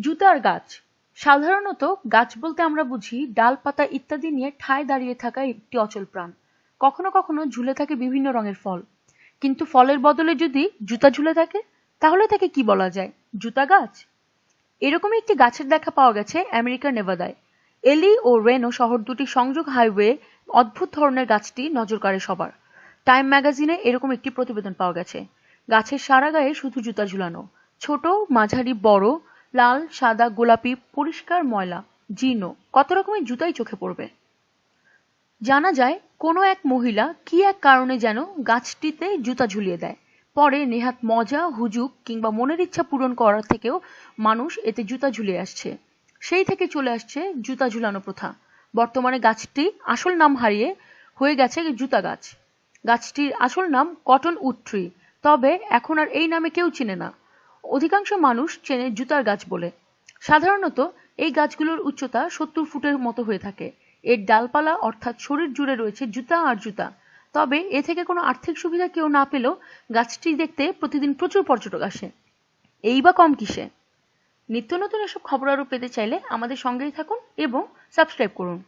জুতার গাছ। সাধারণত গাছ বলতে আমরা বুঝি ডাল, পাতা ইত্যাদি নিয়ে ঠায় দাঁড়িয়ে থাকা একটি অচল প্রাণ। কখনো কখনো ঝুলে থাকে বিভিন্ন রঙের ফল। কিন্তু ফলের বদলে যদি জুতা ঝুলে থাকে, তাহলে তাকে কি বলা যায়? জুতা গাছ? এরকমই একটি গাছের দেখা পাওয়া গেছে আমেরিকার নেভাদায়। এলি ও রেনো শহর দুটি সংযোগ হাইওয়ে অদ্ভুত ধরনের গাছটি নজর কাড়ে সবার। টাইম ম্যাগাজিনে এরকম একটি প্রতিবেদন পাওয়া গেছে। গাছের সারা গায়ে শুধু জুতা ঝুলানো। ছোট, মাঝারি, বড় লাল, সাদা, গোলাপি, পরিষ্কার ময়লা জীর্ণ কত রকমের জুতাই চোখে পড়বে। জানা যায়, কোনো এক মহিলা কি এক কারণে যেন গাছটিতে জুতা ঝুলিয়ে দেয়। পরে নেহাত মজা হুজুক কিংবা মনের ইচ্ছা পূরণ করার থেকেও মানুষ এতে জুতা ঝুলিয়ে আসছে। সেই থেকে চলে আসছে জুতা ঝুলানো প্রথা। বর্তমানে গাছটি আসল নাম হারিয়ে হয়ে গেছে জুতা গাছ। গাছটির আসল নাম কটন উড ট্রি তবে এখন আর এই নামে কেউ চিনে না। অধিকাংশ মানুষ চেনে জুতার গাছ বলে। সাধারণত এই গাছগুলোর উচ্চতা সত্তর ফুটের মতো হয়ে থাকে। এর ডালপালা অর্থাৎ শরীর জুড়ে রয়েছে জুতা আর জুতা। তবে এ থেকে কোনো আর্থিক সুবিধা কেউ না পেলেও গাছটি দেখতে প্রতিদিন প্রচুর পর্যটক আসে। এই বা কম কিসে? নিত্য নতুন এসব খবর আরও পেতে চাইলে আমাদের সঙ্গেই থাকুন এবং সাবস্ক্রাইব করুন।